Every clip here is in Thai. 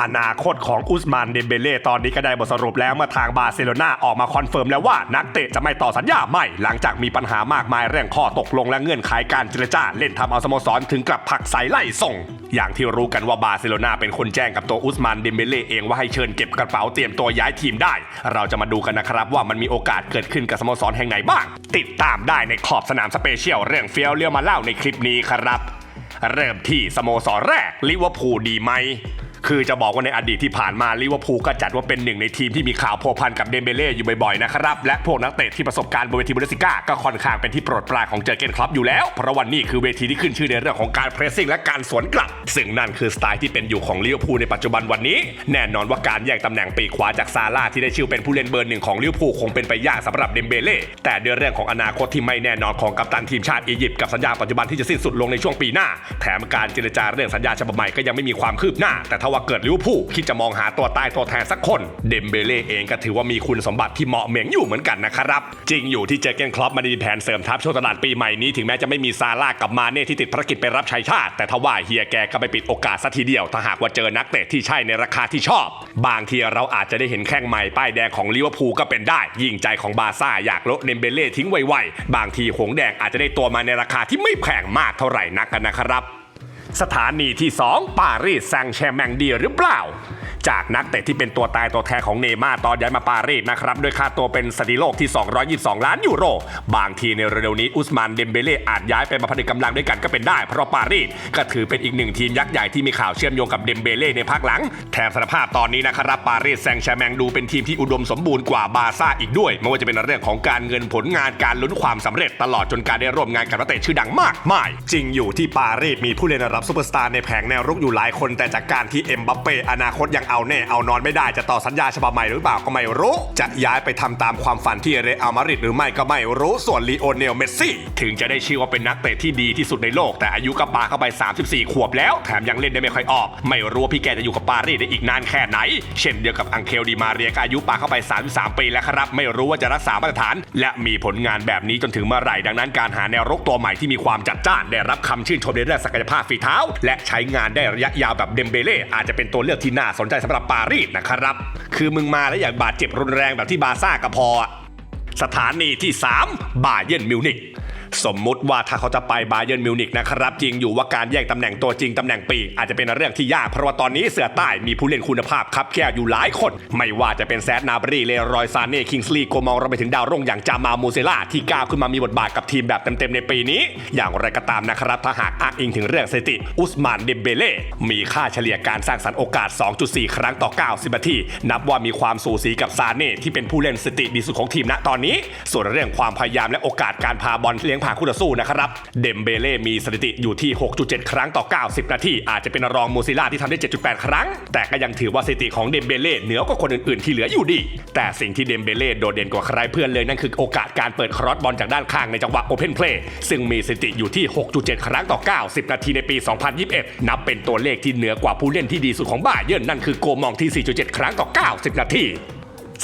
อนาคตของอุสมานเดมเบเล่ตอนนี้ก็ได้บทสรุปแล้วเมื่อทางบาร์เซโลนาออกมาคอนเฟิร์มแล้วว่านักเตะจะไม่ต่อสัญญาใหม่ หลังจากมีปัญหามากมายเรื่องข้อตกลงและเงื่อนไขการเจรจาเล่นทำเอาสโมสรถึงกับผักใสไล่ส่ง อย่างที่รู้กันว่าบาร์เซโลนาเป็นคนแจ้งกับตัวอุสมานเดมเบเล่เองว่าให้เชิญเก็บกระเป๋าเตรียมตัวย้ายทีมได้ เราจะมาดูกันนะครับว่ามันมีโอกาสเกิดขึ้นกับสโมสรแห่งไหนบ้าง ติดตามได้ในขอบสนามสเปเชียลเรื่องเฟียวเลี้ยวมาเล่าในคลิปนี้ครับ เริ่มที่สโมสรแรกลิเวอร์พูลดีไหม คือจะบอกว่าในอดีตที่ผ่านมาลิเวอร์พูลก็จัดว่าเป็นหนึ่งในทีมที่มีข่าวพัวพันกับเดมเบเล่อยู่บ่อยๆนะครับ และพวกนักเตะที่ประสบการณ์บนเวทีบุนเดสลิก้าก็ค่อนข้างเป็นที่โปรดปรานของเจอเกนคลับอยู่แล้ว เพราะวันนี้คือเวทีที่ขึ้นชื่อในเรื่องของการเพรสซิ่งและการสวนกลับ ซึ่งนั่นคือสไตล์ที่เป็นอยู่ของลิเวอร์พูลในปัจจุบันวันนี้ แน่นอนว่าการแย่งตำแหน่งปีกขวาจากซาร่าที่ได้ชื่อเป็นผู้เล่นเบอร์หนึ่งของลิเวอร์พูลคงเป็นไปยากสำหรับเดมเบเล่แต่ด้วยเรื่องของอนาคตที่ไม่แน่นอนของกัปตันทีมชาติอียิปต์กับสัญญาปัจจุบันที่จะสิ้นสุดลงในช่วงปีหน้า แถมการเจรจาเรื่องสัญญาฉบับใหม่ก็ยังไม่มีความคืบหน้าแต่ว่าเกิดลิเวอร์พูลคิดจะมองหาตัวตายตัวแทนสักคน เดมเบเล่เองก็ถือว่ามีคุณสมบัติที่เหมาะเหม็งอยู่เหมือนกันนะครับ จริงอยู่ที่เจเกนคล็อปมาดีแผนเสริมทัพช่วงตลาดปีใหม่นี้ถึงแม้จะไม่มีซาร่ากับมาเน่ที่ติดภารกิจไปรับใช้ชาติ แต่ทว่าเฮียแกก็ไม่ปิดโอกาสสัทีเดียวถ้าหากว่าเจอนักเตะที่ใช่ในราคาที่ชอบ บางทีเราอาจจะได้เห็นแข้งใหม่ป้ายแดงของลิเวอร์พูลก็เป็นได้ ยิ่งใจของบาซ่าอยากโละเดมเบเล่ทิ้งไวๆบางทีหงแดงอาจจะได้ตัวมาในราคาที่ไม่แพงมากเท่าไหร่นักกันนะครับ สถานีที่ 2 ปารีสแซงต์แชร์แมงดีหรือเปล่า จากนักเตะที่เป็นตัวตายตัวแทนของเนย์มาตอนย้ายมาปารีสนะครับด้วยค่าตัวเป็นสถิติโลกที่ 222 ล้านยูโร บางทีในเร็วนี้อุสมานเดมเบเล่อาจย้ายไปมาผนึกกำลังด้วยกันก็เป็นได้ เพราะปารีสก็ถือเป็นอีกหนึ่งทีมยักษ์ใหญ่ที่มีข่าวเชื่อมโยงกับเดมเบเล่ในภาคหลัง แถมสภาพตอนนี้นะครับปารีสแซงต์แชร์แมงดูเป็นทีมที่อุดมสมบูรณ์กว่าบาซ่าอีกด้วยไม่ว่าจะเป็นเรื่องของการเงินผลงานการลุ้นความสำเร็จตลอดจนการได้ร่วมงานกับนักเตะชื่อดังมากมาย จริงอยู่ที่ปารีสมีผู้เล่นรับซูเปอร์สตาร์ในแผงแนวรุกอยู่หลายคนแต่จากการที่เอ็มบัปเป้อนาคตยังเอาแน่เอานอนไม่ได้จะต่อสัญญาฉบับใหม่หรือเปล่าก็ไม่รู้ จะย้ายไปทำตามความฝันที่เรอัลมาดริดหรือไม่ก็ไม่รู้ส่วนลีโอเนลเมสซี่ถึงจะได้ชื่อว่าเป็นนักเตะที่ดีที่สุดในโลก แต่อายุก็ปาเข้าไป 34 ขวบแล้ว แถมยังเล่นได้ไม่ค่อยออก ไม่รู้ว่าพี่แกจะอยู่กับปารีสได้อีกนานแค่ไหน เช่นเดียวกับอังเคลดีมาเรียก็อายุปาเข้าไป 33 ปีแล้วครับ ไม่รู้ว่าจะรักษามาตรฐาน และมีผลงานแบบนี้จนถึงเมื่อไหร่ดังนั้นการหาแนวรกตัวใหม่ที่มีความจัดจ้านได้รับคำชื่นชมในเรื่องศักยภาพฝีเท้า และใช้งานได้ระยะยาวแบบเดมเบเล่อาจจะเป็นตัวเลือกที่น่าสนใจสำหรับปารีสนะครับ คือมึงมาแล้วอยากบาดเจ็บรุนแรงแบบที่บาซ่าก็พออะสถานีที่ 3 บาเยิร์นมิวนิก สมมุติว่าถ้าเขาจะไปบาเยิร์นมิวนิกนะครับจริงอยู่ว่าการแย่งตำแหน่งตัวจริงตำแหน่งปีกอาจจะเป็นเรื่องที่ยากเพราะว่าตอนนี้เสือใต้มีผู้เล่นคุณภาพครับแค่อยู่หลายคน ไม่ว่าจะเป็นแซดนาบรีเลรอยซานเน่คิงส์ลีโกมองเราไปถึงดาวรุ่งอย่างจามามูเซล่าที่ก้าวขึ้นมามีบทบาทกับทีมแบบเต็มๆในปีนี้ อย่างไรก็ตามนะครับถ้าหากอ้างอิงถึงเรื่องสถิติ อุสมานเดมเบเล่มีค่าเฉลี่ยการสร้างสรรค์โอกาส 2.4 ครั้งต่อ 90นาทีนับว่ามีความสูสีกับซานเน่ที่เป็นผู้เล่นสถิติดีสุดของทีมณตอนนี้ ส่วนเรื่องความพยายามและโอกาสการพาบอลเลี้ยงผ่านคู่ต่อสู้นะครับ เดมเบเล่มีสถิติอยู่ที่ 6.7 ครั้งต่อ 90 นาที อาจจะเป็นรองมูซิล่าที่ทำได้ 7.8 ครั้ง แต่ก็ยังถือว่าสถิติของเดมเบเล่เหนือกว่าคนอื่นๆ ที่เหลืออยู่ดี แต่สิ่งที่เดมเบเล่โดดเด่นกว่าใครเพื่อนเลยนั่นคือโอกาสการเปิดครอสบอลจากด้านข้างในจังหวะโอเพนเพลย์ซึ่งมีสถิติอยู่ที่ 6.7 ครั้งต่อ 90 นาทีในปี 2021 นับเป็นตัวเลขที่เหนือกว่าผู้เล่นที่ดีสุดของบ้าเยิร์นนั่นคือโกมองที่ 4.7 ครั้งต่อ 90 นาที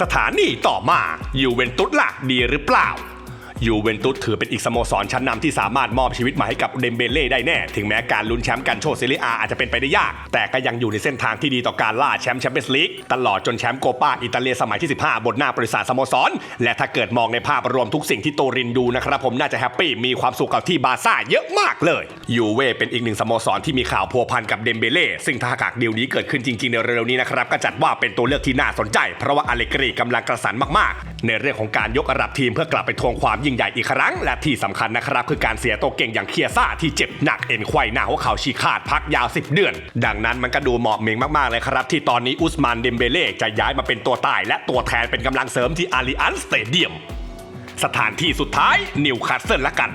สถานีต่อมายูเวนตุสล่ะดีหรือเปล่า ยูเวนตุสถือเป็นอีกสโมสรชั้นนำที่สามารถมอบชีวิตมาให้กับเดมเบเล่ได้แน่ ถึงแม้การลุ้นแชมป์กันโชเซเรียอาอาจจะเป็นไปได้ยาก แต่ก็ยังอยู่ในเส้นทางที่ดีต่อการล่าแชมป์แชมเปี้ยนส์ลีกตลอดจนแชมป์โกปาอิตาเลียสมัยที่ 15 บนหน้าบริษัทสโมสร และถ้าเกิดมองในภาพรวมทุกสิ่งที่โตรินดูนะครับผมน่าจะแฮปปี้มีความสุขกับที่บาซ่าเยอะมากเลยยูเว่เป็นอีกหนึ่งสโมสรที่มีข่าวพัวพันกับเดมเบเล่ซึ่งถ้าหากดีลนี้เกิดขึ้นจริงๆในเร็วนี้นะครับก็จัดว่าเป็นตัวเลือกที่น่าสนใจ เพราะว่าอเลกรีกำลังกระสันมากๆ ในเรื่องของการยกระดับทีมเพื่อกลับไปทวงความยิ่งใหญ่อีกครั้ง และที่สำคัญนะครับคือการเสียตัวเก่งอย่างเคียซ่าที่เจ็บหนักเอ็นไขว้หน้าหัวเข่าฉีกขาดพักยาว 10 เดือน ดังนั้นมันก็ดูเหมาะเหม่งมากๆเลยครับ ที่ตอนนี้อุสมานเดมเบเล่จะย้ายมาเป็นตัวตาย และตัวแทนเป็นกำลังเสริมที่อาริอันสเตเดียมสถานที่สุดท้ายนิวคาสเซิลละกัน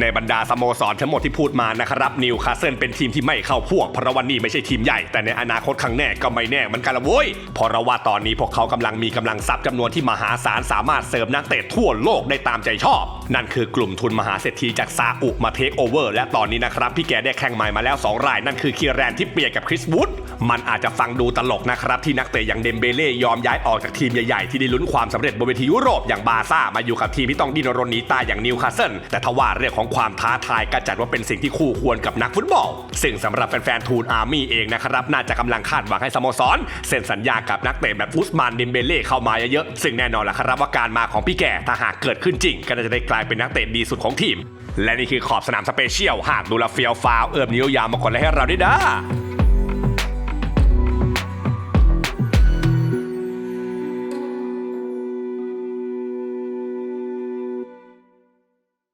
ในบรรดาสโมสรทั้งหมดที่พูดมานะครับนิวคาสเซิลเป็นทีมที่ไม่เข้าพวก เพราะว่านี่ไม่ใช่ทีมใหญ่ แต่ในอนาคตข้างแน่ก็ไม่แน่เหมันกันละโว้ยเพราะว่าตอนนี้พวกเขากำลังมีกำลังทรัพย์จำนวนที่มหาศาลสามารถเสริมนักเตะทั่วโลกได้ตามใจชอบ นั่นคือกลุ่มทุนมหาเศรษฐีจากซาอุมาเทคโอเวอร์และตอนนี้นะครับพี่แกได้แข่งใหม่มาแล้ว 2 ราย นั่นคือคีแรนที่เปียกับคริสวูดมันอาจจะฟังดูตลกนะครับที่นักเตะอย่างเดมเบเล่ยอมย้ายออกจากทีมใหญ่ๆที่ได้ลุ้นความสำเร็จบนเวทียุโรปอย่างบาซ่ามาอยู่กับทีมที่ต้องดิ้นรนหนีตายอย่างนิวคาสเซิลแต่ทว่าเรื่องของความท้าทายก็จัดว่าเป็นสิ่งที่คู่ควรกับนักฟุตบอล ซึ่งสำหรับแฟนๆทูนอาร์มี่เองนะครับน่าจะกำลังคาดหวังให้สโมสรเซ็นสัญญากับนักเตะแบบอุสมานดิมเบเล่เข้ามาเยอะๆซึ่งแน่นอนล่ะครับว่าการมาของพี่แก่ถ้าหากเกิดขึ้นจริง ก็น่าจะได้กลายเป็นนักเตะดีสุดของทีม และนี่คือขอบสนามสเปเชียลหากดูแลเฟียลฟาวเอิบนิ้วยาวมากดไละให้เราด้วยนะ